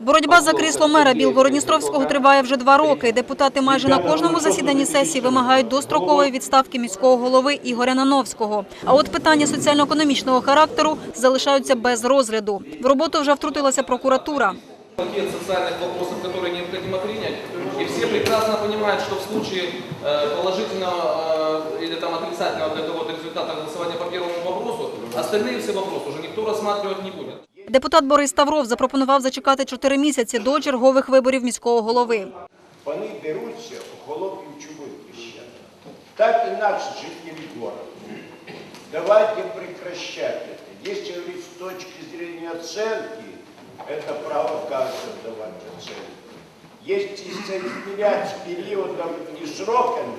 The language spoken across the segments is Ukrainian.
Боротьба за крісло мера Білгородністровського триває вже два роки. Депутати майже на кожному засіданні сесії вимагають дострокової відставки міського голови Ігоря Нановського. А от питання соціально-економічного характеру залишаються без розгляду. В роботу вже втрутилася прокуратура. пакет социальных вопросов, которые необходимо принять. И все прекрасно понимают, что в случае э, положительного э, или там отрицательного для кого-то результата голосования по первому вопросу, остальные все вопросы уже никто рассматривать не будет. Депутат Борис Тавров запропонував зачекати чотири місяці до чергових виборів міського голови. Вони деруться у Холопівчових вещах. Так інакше жителі города. Давайте прекращать это. Если говорить с точки зрения оценки, это право каждого давать оценку. Если соизмерять с периодом и сроками,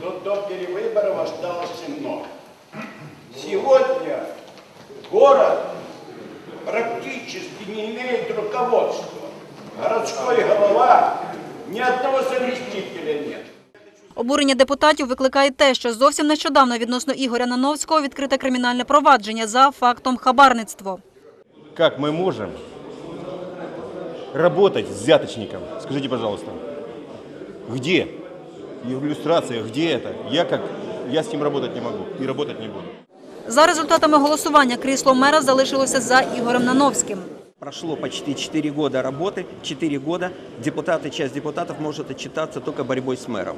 то до перевыборов осталось много. Сегодня город практически не имеет руководства. Городской голова, ни одного заместителя нет. Обурення депутатів викликає те, що зовсім нещодавно відносно Ігоря Нановського відкрите кримінальне провадження за фактом хабарництва. Как мы можем работать с взяточником? Скажите, пожалуйста. Где? Иллюстрация, где это? Я как я с ним работать не могу и работать не буду. За результатами голосування крісло мера залишилося за Ігорем Нановським. Прошло почти 4 года работы, 4 года депутаты, часть депутатов может отчитаться только борьбой с мэром.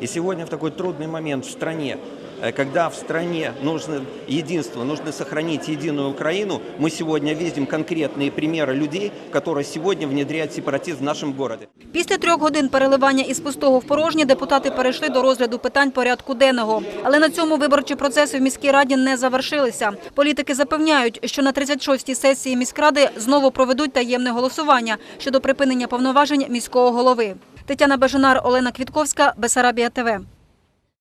И сегодня в такой трудный момент в стране, э, когда в стране нужно единство, нужно сохранить единую Украину, мы сегодня видим конкретные примеры людей, которые сегодня внедряют сепаратизм в нашем городе. Після трьох годин переливання із пустого в порожнє депутати перейшли до розгляду питань порядку денного. Але на цьому виборчі процеси в міській раді не завершилися. Політики запевняють, що на 36-й сесії міськради знову проведуть таємне голосування щодо припинення повноважень міського голови. Тетяна Бажанар, Олена Квітковська, Бесарабія ТВ.